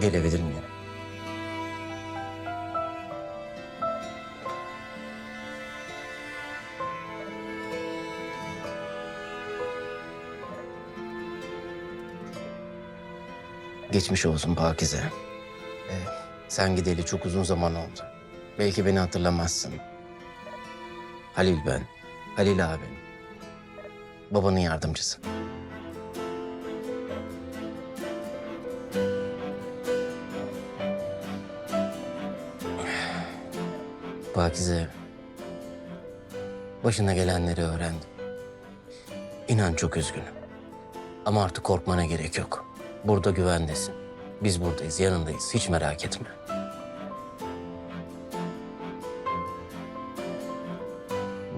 Gelebilir miyim? Geçmiş olsun Pakize. Ee, sen gideli çok uzun zaman oldu. Belki beni hatırlamazsın. Halil ben. Halil abin. Babanın yardımcısı. Pakize, başına gelenleri öğrendim. İnan çok üzgünüm. Ama artık korkmana gerek yok. Burada güvendesin. Biz buradayız, yanındayız. Hiç merak etme.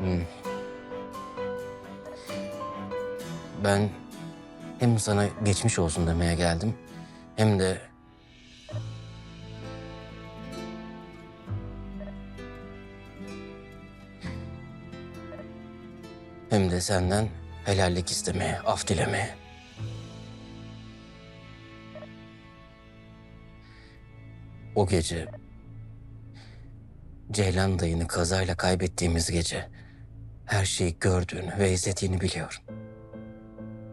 Hmm. Ben hem sana geçmiş olsun demeye geldim hem de hem de senden helallik istemeye, af dilemeye. O gece Ceylan dayını kazayla kaybettiğimiz gece her şeyi gördüğünü ve izlediğini biliyorum.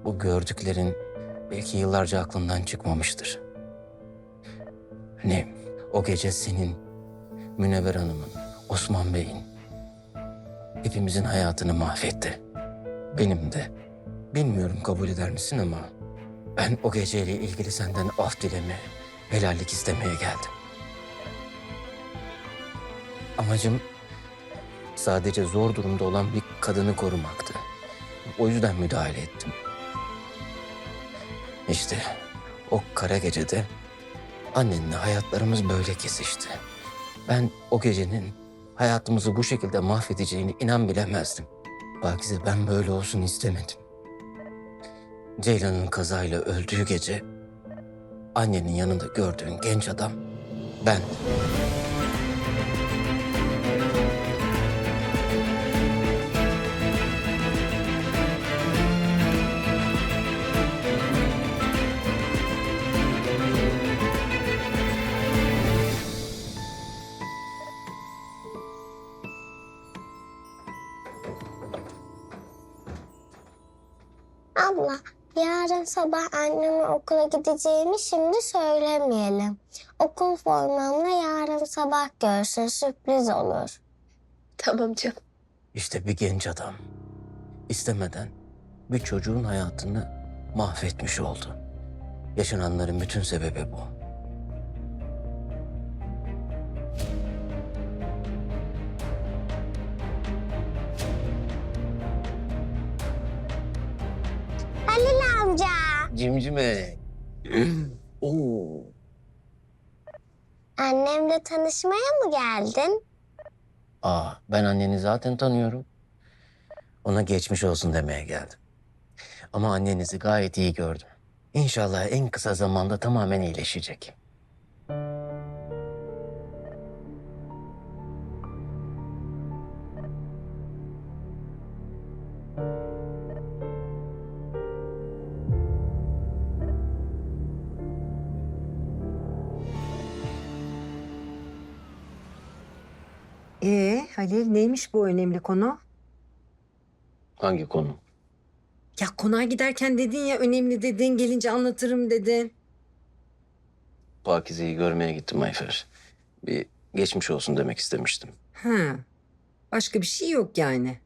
Bu gördüklerin belki yıllarca aklından çıkmamıştır. Hani o gece senin, Münevver Hanım'ın, Osman Bey'in hepimizin hayatını mahvetti. Benim de. Bilmiyorum kabul eder misin ama ben o geceyle ilgili senden af dilemeye, helallik istemeye geldim. Amacım sadece zor durumda olan bir kadını korumaktı. O yüzden müdahale ettim. İşte o kara gecede annenle hayatlarımız böyle kesişti. Ben o gecenin hayatımızı bu şekilde mahvedeceğini inan bilemezdim. Pakize ben böyle olsun istemedim. Ceylan'ın kazayla öldüğü gece annenin yanında gördüğün genç adam ben. Abla, yarın sabah annemin okula gideceğini şimdi söylemeyelim. Okul formamla yarın sabah görsün, sürpriz olur. Tamam canım. İşte bir genç adam istemeden bir çocuğun hayatını mahvetmiş oldu. Yaşananların bütün sebebi bu. Amca. Cimcime. Oo. Annemle tanışmaya mı geldin? Aa, ben anneni zaten tanıyorum. Ona geçmiş olsun demeye geldim. Ama annenizi gayet iyi gördüm. İnşallah en kısa zamanda tamamen iyileşecek. Ee Halil neymiş bu önemli konu? Hangi konu? Ya konağa giderken dedin ya önemli dedin gelince anlatırım dedin. Pakize'yi görmeye gittim Ayfer. Bir geçmiş olsun demek istemiştim. Ha. Başka bir şey yok yani.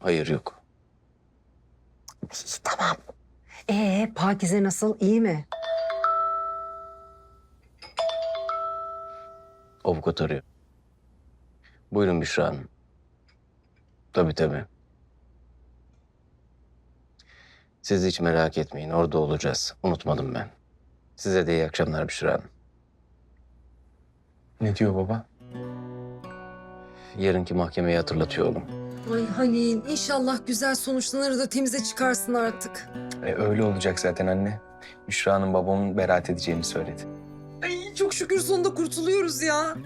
Hayır yok. İyi, tamam. Ee Pakize nasıl iyi mi? Avukat arıyor. Buyurun Büşra Hanım. Tabii tabii. Siz hiç merak etmeyin. Orada olacağız. Unutmadım ben. Size de iyi akşamlar Büşra Hanım. Ne diyor baba? Yarınki mahkemeyi hatırlatıyor oğlum. Ay Halil inşallah güzel sonuçlanır da temize çıkarsın artık. E, öyle olacak zaten anne. Büşra'nın babamın beraat edeceğini söyledi. Ay çok şükür sonunda kurtuluyoruz ya.